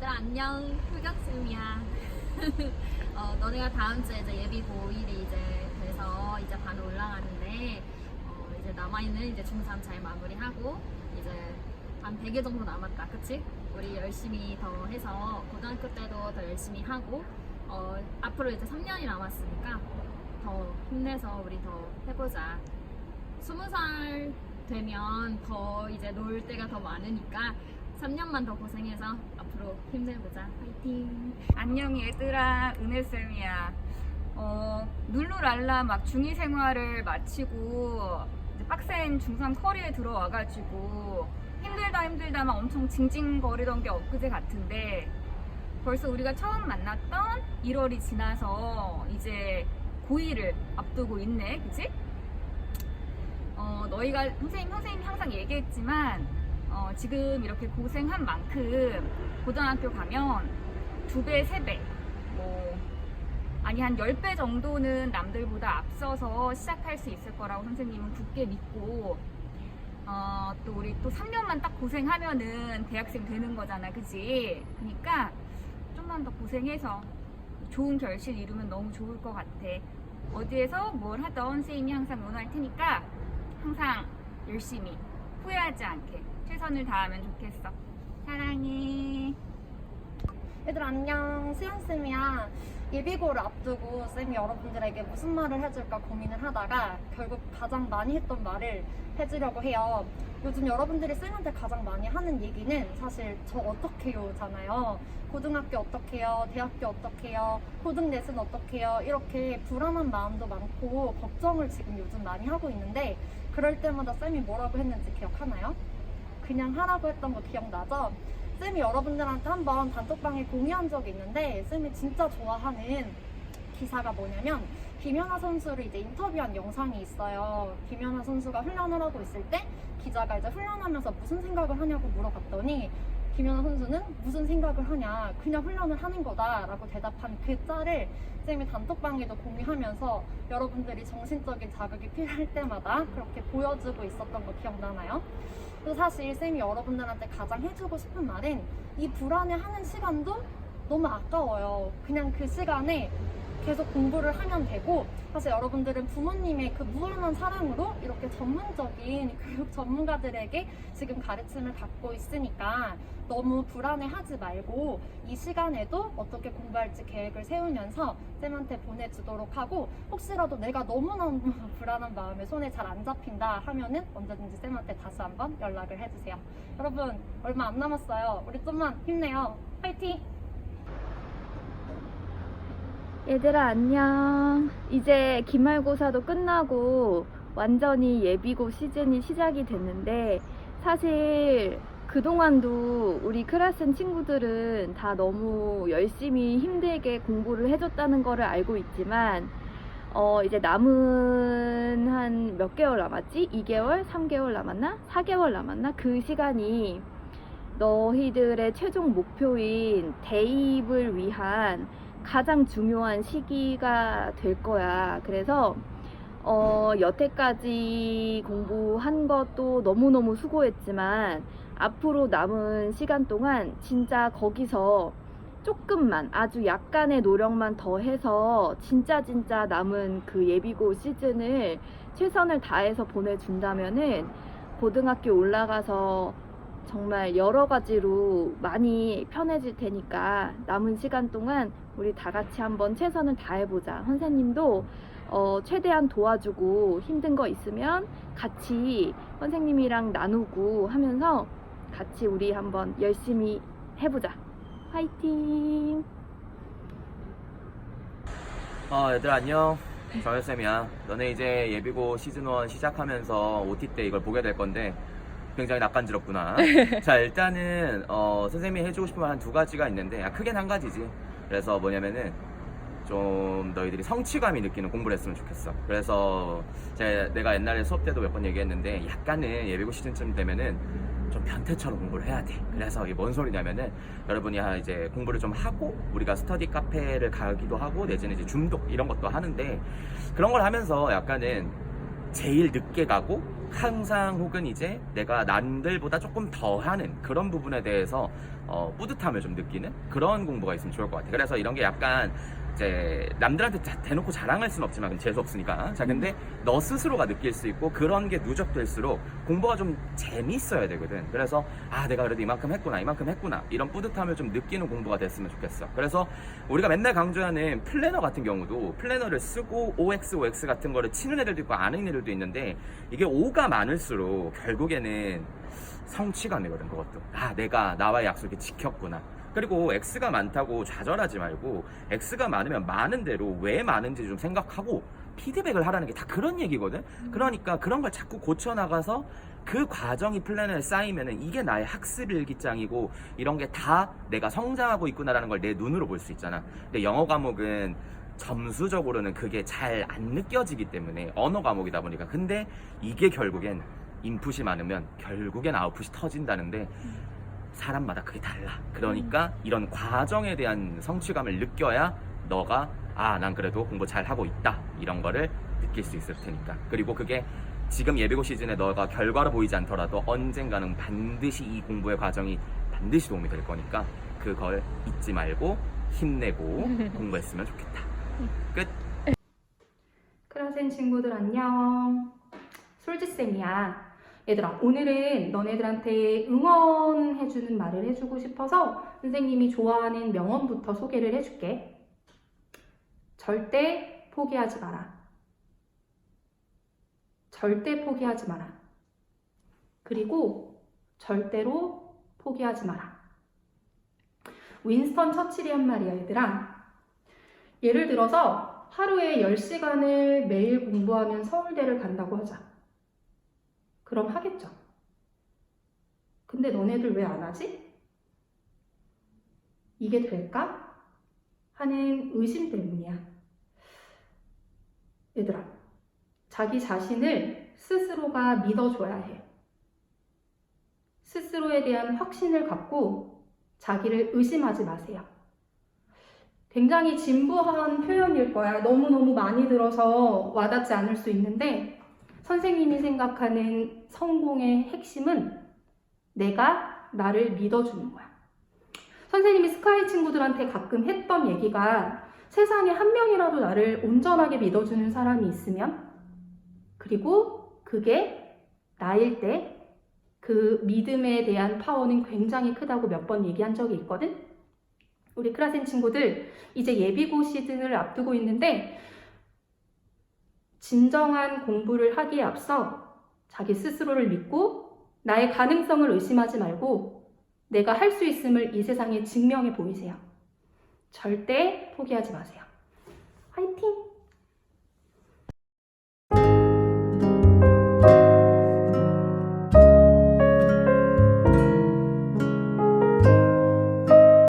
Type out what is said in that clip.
얘들아 안녕. 흑역쌤이야. 어, 너네가 다음 주에 이제 예비 고1이 이제 돼서 이제 반을 올라가는데 어, 이제 남아있는 이제 중3 잘 마무리하고 이제 한 100일 정도 남았다. 그치? 우리 열심히 더 해서 고등학교 때도 더 열심히 하고 어, 앞으로 이제 3년이 남았으니까 더 힘내서 우리 더 해보자. 20살 되면 더 이제 놀 때가 더 많으니까 3년만 더 고생해서 앞으로 힘내보자. 파이팅! 안녕 얘들아 은혜쌤이야 어, 룰루랄라 막 중2 생활을 마치고 이제 빡센 중3 커리에 들어와가지고 힘들다 힘들다 막 엄청 징징거리던 게 엊그제 같은데 벌써 우리가 처음 만났던 1월이 지나서 이제 고2를 앞두고 있네 그치? 어, 너희가 선생님 선생님이 항상 얘기했지만 어, 지금 이렇게 고생한 만큼 고등학교 가면 두 배, 세 배, 뭐, 아니, 한 10배 정도는 남들보다 앞서서 시작할 수 있을 거라고 선생님은 굳게 믿고, 어, 또 우리 또 3년만 딱 고생하면은 대학생 되는 거잖아, 그지? 그러니까 좀만 더 고생해서 좋은 결실 이루면 너무 좋을 것 같아. 어디에서 뭘 하던 선생님이 항상 응원할 테니까 항상 열심히 후회하지 않게 최선을 다하면 좋겠어. 사랑해. 얘들 안녕. 수연쌤이야. 예비고를 앞두고 쌤이 여러분들에게 무슨 말을 해줄까 고민을 하다가 결국 가장 많이 했던 말을 해주려고 해요. 요즘 여러분들이 쌤한테 가장 많이 하는 얘기는 사실 저 어떡해요 잖아요. 고등학교 어떡해요? 대학교 어떡해요? 고등넷은 어떡해요? 이렇게 불안한 마음도 많고 걱정을 지금 요즘 많이 하고 있는데 그럴 때마다 쌤이 뭐라고 했는지 기억하나요? 그냥 하라고 했던 거 기억나죠? 쌤이 여러분들한테 한번 단톡방에 공유한 적이 있는데 쌤이 진짜 좋아하는 기사가 뭐냐면 김연아 선수를 이제 인터뷰한 영상이 있어요. 김연아 선수가 훈련을 하고 있을 때 기자가 이제 훈련하면서 무슨 생각을 하냐고 물어봤더니 김연아 선수는 무슨 생각을 하냐 그냥 훈련을 하는 거다 라고 대답한 그 짤을 쌤이 단톡방에도 공유하면서 여러분들이 정신적인 자극이 필요할 때마다 그렇게 보여주고 있었던 거 기억나나요? 사실 쌤이 여러분들한테 가장 해주고 싶은 말은 이 불안해하는 시간도 너무 아까워요. 그냥 그 시간에 계속 공부를 하면 되고 사실 여러분들은 부모님의 그 무한한 사랑으로 이렇게 전문적인 교육 전문가들에게 지금 가르침을 받고 있으니까 너무 불안해하지 말고 이 시간에도 어떻게 공부할지 계획을 세우면서 쌤한테 보내주도록 하고 혹시라도 내가 너무너무 불안한 마음에 손에 잘 안 잡힌다 하면은 언제든지 쌤한테 다시 한번 연락을 해주세요. 여러분 얼마 안 남았어요. 우리 좀만 힘내요. 파이팅! 얘들아 안녕. 이제 기말고사도 끝나고 완전히 예비고 시즌이 시작이 됐는데 사실 그동안도 우리 클래스 친구들은 다 너무 열심히 힘들게 공부를 해줬다는 거를 알고 있지만 어 이제 남은 한 몇 개월 남았지? 2개월? 3개월 남았나? 4개월 남았나? 그 시간이 너희들의 최종 목표인 대입을 위한 가장 중요한 시기가 될 거야. 그래서 어, 여태까지 공부한 것도 너무너무 수고했지만 앞으로 남은 시간 동안 진짜 거기서 조금만 아주 약간의 노력만 더 해서 진짜 진짜 남은 그 예비고 시즌을 최선을 다해서 보내준다면은 고등학교 올라가서 정말 여러 가지로 많이 편해질 테니까 남은 시간 동안 우리 다 같이 한번 최선을 다해보자. 선생님도 어, 최대한 도와주고 힘든 거 있으면 같이 선생님이랑 나누고 하면서 같이 우리 한번 열심히 해보자. 화이팅! 어, 얘들아 안녕. 정현쌤이야. 너네 이제 예비고 시즌1 시작하면서 OT 때 이걸 보게 될 건데 굉장히 낯간지럽구나. 자, 일단은 어, 선생님이 해주고 싶은 말 한 두 가지가 있는데 아, 크게는 한 가지지. 그래서 뭐냐면은 좀 너희들이 성취감이 느끼는 공부를 했으면 좋겠어. 그래서 제 내가 옛날에 수업 때도 몇 번 얘기했는데 약간은 예비고 시즌쯤 되면은 좀 변태처럼 공부를 해야 돼. 그래서 이게 뭔 소리냐면은 여러분이 하- 이제 공부를 좀 하고 우리가 스터디 카페를 가기도 하고 내지는 이제 줌독 이런 것도 하는데 그런 걸 하면서 약간은 제일 늦게 가고 항상 혹은 이제 내가 남들보다 조금 더 하는 그런 부분에 대해서 어, 뿌듯함을 좀 느끼는 그런 공부가 있으면 좋을 것 같아요. 그래서 이런 게 약간 이제 남들한테 자- 대놓고 자랑할 수는 없지만 재수 없으니까. 자, 근데 너 스스로가 느낄 수 있고 그런 게 누적될수록 공부가 좀 재밌어야 되거든. 그래서 아, 내가 그래도 이만큼 했구나, 이만큼 했구나. 이런 뿌듯함을 좀 느끼는 공부가 됐으면 좋겠어. 그래서 우리가 맨날 강조하는 플래너 같은 경우도 플래너를 쓰고 OX, OX 같은 거를 치는 애들도 있고 아는 애들도 있는데 이게 O가 많을수록 결국에는 성취감이거든, 그것도. 아, 내가 나와의 약속을 지켰구나. 그리고 X가 많다고 좌절하지 말고 X가 많으면 많은 대로 왜 많은지 좀 생각하고 피드백을 하라는 게 다 그런 얘기거든. 그러니까 그런 걸 자꾸 고쳐 나가서 그 과정이 플래너에 쌓이면은 이게 나의 학습 일기장이고 이런 게 다 내가 성장하고 있구나라는 걸 내 눈으로 볼 수 있잖아. 근데 영어 과목은 점수적으로는 그게 잘 안 느껴지기 때문에 언어 과목이다 보니까 근데 이게 결국엔 인풋이 많으면 결국엔 아웃풋이 터진다는데 사람마다 그게 달라. 그러니까 이런 과정에 대한 성취감을 느껴야 너가 아, 난 그래도 공부 잘 하고 있다. 이런 거를 느낄 수 있을 테니까. 그리고 그게 지금 예비고 시즌에 너가 결과로 보이지 않더라도 언젠가는 반드시 이 공부의 과정이 반드시 도움이 될 거니까 그걸 잊지 말고 힘내고 공부했으면 좋겠다. 끝. 클라센 친구들 안녕. 솔지쌤이야. 얘들아, 오늘은 너네들한테 응원해주는 말을 해주고 싶어서 선생님이 좋아하는 명언부터 소개를 해줄게. 절대 포기하지 마라. 절대 포기하지 마라. 그리고 절대로 포기하지 마라. 윈스턴 처칠이 한 말이야, 얘들아. 예를 들어서 하루에 10시간을 매일 공부하면 서울대를 간다고 하자. 그럼 하겠죠. 근데 너네들 왜 안 하지? 이게 될까? 하는 의심 때문이야. 얘들아, 자기 자신을 스스로가 믿어줘야 해. 스스로에 대한 확신을 갖고 자기를 의심하지 마세요. 굉장히 진부한 표현일 거야. 너무너무 많이 들어서 와닿지 않을 수 있는데, 선생님이 생각하는 성공의 핵심은 내가 나를 믿어주는 거야. 선생님이 스카이 친구들한테 가끔 했던 얘기가 세상에 한 명이라도 나를 온전하게 믿어주는 사람이 있으면, 그리고 그게 나일 때 그 믿음에 대한 파워는 굉장히 크다고 몇 번 얘기한 적이 있거든? 우리 클라센 친구들, 이제 예비고 시즌을 앞두고 있는데, 진정한 공부를 하기에 앞서 자기 스스로를 믿고 나의 가능성을 의심하지 말고 내가 할 수 있음을 이 세상에 증명해 보이세요. 절대 포기하지 마세요. 화이팅!